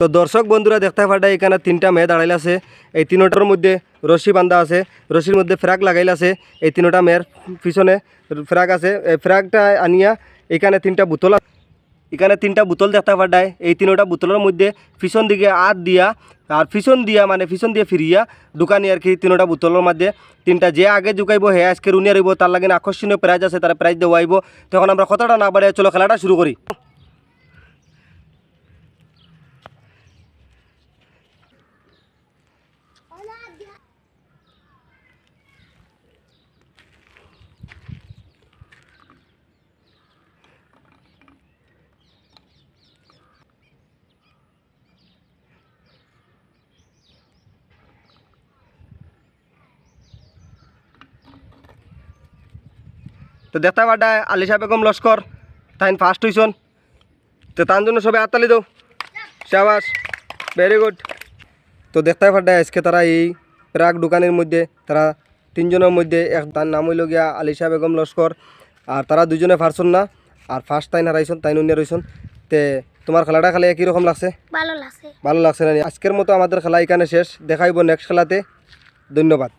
তো দর্শক বন্ধুরা, দেখতে পাটা এখানে তিনটা মেয়ে দাঁড়াইল আছে। এই তিনোটার মধ্যে রশি বান্ধা আছে, রশির মধ্যে ফ্রাক লাগাইল আছে। এই তিনোটা মেয়ের পিছনে ফ্রাক আছে, এই ফ্রাকটা আনিয়া এখানে তিনটা বোতল এখানে তিনটা বোতল দেখতে পাটায় এই তিনোটা বোতলের মধ্যে পিছন দিকে আত দিয়া, আর পিছন দিয়া মানে পিছন দিয়ে ফিরিয়া দোকানি আর কি তিনোটা বোতলের মধ্যে তিনটা যে আগে ঢুকাইব হে আজকে রুনিয়া রইব, তার লাগে আকর্ষণীয় প্রাইজ আছে, তার প্রাইজ দেওয়া আইব। তখন আমরা কতটা না বাড়ে চলো, খেলাটা শুরু করি। তো দেখতে পাটা আলিশা বেগম লস্কর তাইন ফার্স্ট হইছন তো তার জন্য সবাই আত্মালি দাও শাবাস ভেরি গুড তো দেখতে পাটা আজকে তারা এই প্রাক দোকানের মধ্যে তারা তিনজনের মধ্যে এক তার নাম হইল গিয়া আলিশা বেগম লস্কর। আর তারা দুজনে পারছন না আর ফার্স্ট তাইন হারাইছন তাইন উনিয়া রইছন তে তোমার খেলাটা খেলে কীরকম লাগছে? ভালো লাগছে। ভালো লাগছে না আজকের মতো আমাদের খেলা এখানে শেষ দেখাইব নেক্সট খেলাতে। ধন্যবাদ।